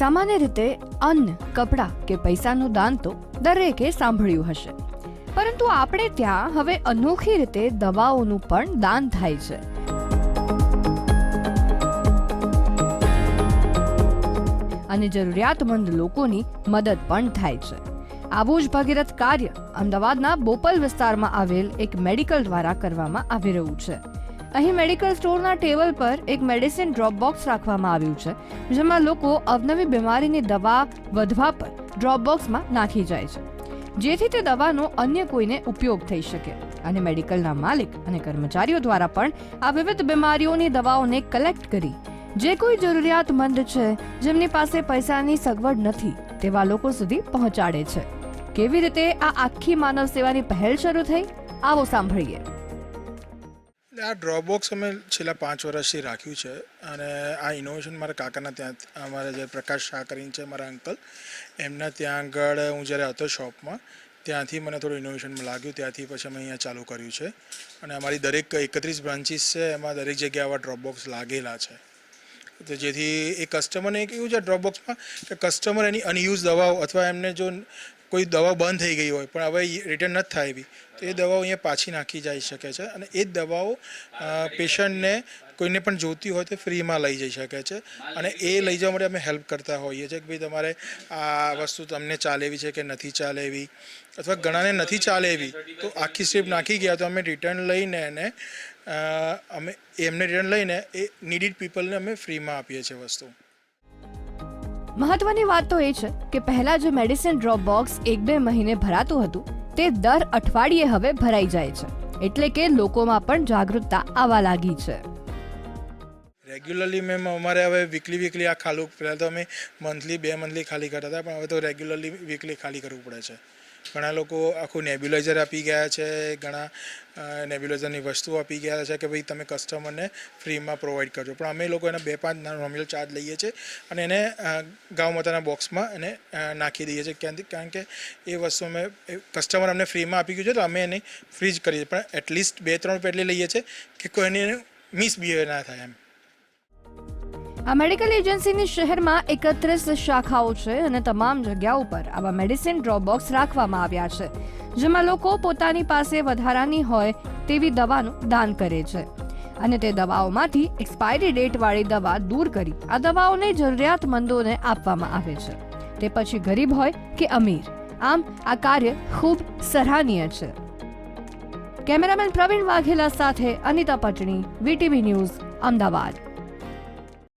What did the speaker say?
સામાન્ય રીતે અન્ન, કપડાં કે પૈસાનું દાન તો દરેકે સાંભળ્યું હશે. પરંતુ આપણે ત્યાં હવે અનોખી રીતે દવાઓનું પણ દાન થાય છે. અને જરૂરિયાતમંદ લોકોની મદદ પણ થાય છે. આવું જ ભગીરથ કાર્ય અમદાવાદના બોપલ વિસ્તારમાં આવેલ એક મેડિકલ દ્વારા કરવામાં આવી રહ્યું છે. અહીં મેડિકલ સ્ટોરના ટેબલ પર એક મેડિસિન ડ્રોપ બોક્સ રાખવામાં આવ્યું છે, જેમાં લોકો અવનવી બીમારીની દવા વધવા પર ડ્રોપ બોક્સમાં નાખી જાય છે. જેથી તે દવાનો અન્ય કોઈને ઉપયોગ થઈ શકે. અને મેડિકલના માલિક અને કર્મચારીઓ દ્વારા પણ આ વિવિધ બીમારીઓની દવાઓને કલેક્ટ કરી, જે કોઈ જરૂરિયાતમંદ છે, જેમની પાસે પૈસાની સગવડ નથી, તેવા લોકો સુધી પહોંચાડે છે. કેવી રીતે આ આખી માનવ સેવાની પહેલ શરૂ થઈ? આવો સાંભળીએ. આ ડ્રોબોક્સ અમે છેલ્લા પાંચ વર્ષથી રાખ્યું છે અને આ ઇનોવેશન મારા કાકાના ત્યાં અમારા જે પ્રકાશ શાહ કરીને છે, મારા અંકલ, એમના ત્યાં આગળ હું જ્યારે હતો શોપમાં, ત્યાંથી મને થોડું ઇનોવેશનમાં લાગ્યું, ત્યાંથી પછી અમે અહીંયા ચાલુ કર્યું છે. અને અમારી દરેક એકત્રીસ બ્રાન્ચીસ છે, એમાં દરેક જગ્યાએ આવા ડ્રોપબોક્સ લાગેલા છે. તો જેથી એ કસ્ટમરને કેવું છે ડ્રોપબોક્સમાં કે કસ્ટમર એની અનયુઝ દવાઓ અથવા એમને જો કોઈ દવા બંધ થઈ ગઈ હોય, પણ હવે રિટર્ન નથી થાય એવી, તો એ દવાઓ અહીંયા પાછી નાખી જઈ શકે છે અને એ દવાઓ પેશન્ટને કોઈને પણ જોતી હોય તો ફ્રીમાં લઈ જઈ શકે છે અને એ લઈ જવા માટે અમે હેલ્પ કરતા હોઈએ છીએ કે ભાઈ તમારે આ વસ્તુ તમને ચાલેવી છે કે નથી ચાલે એવી, અથવા ઘણાને નથી ચાલે એવી, તો આખી સ્ટ્રીપ નાખી ગયા તો અમે રિટર્ન લઈને એને અમે એમને રિટર્ન લઈને એ નીડિડ પીપલને અમે ફ્રીમાં આપીએ છીએ વસ્તુ. મહત્વની વાત તો એ છે કે પહેલા જે મેડિસિન ડ્રોપ બોક્સ એક બે મહિને ભરાતું હતું, તે દર અઠવાડિયે હવે ભરાઈ જાય છે. એટલે કે લોકોમાં પણ જાગૃતતા આવવા લાગી છે. રેગ્યુલરલી મેમ અમારે હવે વીકલી વીકલી આ ખાલું, પહેલાં તો અમે મંથલી બે મંથલી ખાલી કરતા હતા, પણ હવે તો રેગ્યુલરલી વીકલી ખાલી કરવું પડે છે. ઘણા લોકો આખું નેબ્યુલાઇઝર આપી ગયા છે, ઘણા નેબ્યુલાઇઝરની વસ્તુઓ આપી ગયા છે કે ભાઈ તમે કસ્ટમરને ફ્રીમાં પ્રોવાઈડ કરજો. પણ અમે લોકો એના બે પાંચ નોમિનલ ચાર્જ લઈએ છીએ અને એને ગાઉ માતાના બોક્સમાં એને નાખી દઈએ છીએ. ક્યાંથી કારણ કે એ વસ્તુ અમે કસ્ટમર અમને ફ્રીમાં આપી ગયું છે તો અમે એને ફ્રી જ કરીએ પણ એટલીસ્ટ બે ત્રણ રૂપિયા એટલી લઈએ છીએ કે કોઈને મિસબિહેવ ના થાય એમ. આ મેડિકલ એજન્સીની શહેરમાં એકત્રીસ શાખાઓ છે અને તમામ જગ્યાઓ ઉપર આવા મેડિસિન ડ્રોપ બોક્સ રાખવામાં આવ્યા છે, જેમાં લોકો પોતાની પાસે વધારાની હોય તેવી દવાનું દાન કરે છે. અને તે દવાઓમાંથી એક્સપાયરી ડેટવાળી દવા દૂર કરી આ દવાઓને જરૂરિયાતમંદોને આપવામાં આવે છે. તે પછી ગરીબ હોય કે અમીર, આમ આ કાર્ય ખૂબ સરાહનીય છે. કેમેરામેન પ્રવીણ વાઘેલા સાથે અનિતા પટણી, વીટીવી ન્યૂઝ, અમદાવાદ.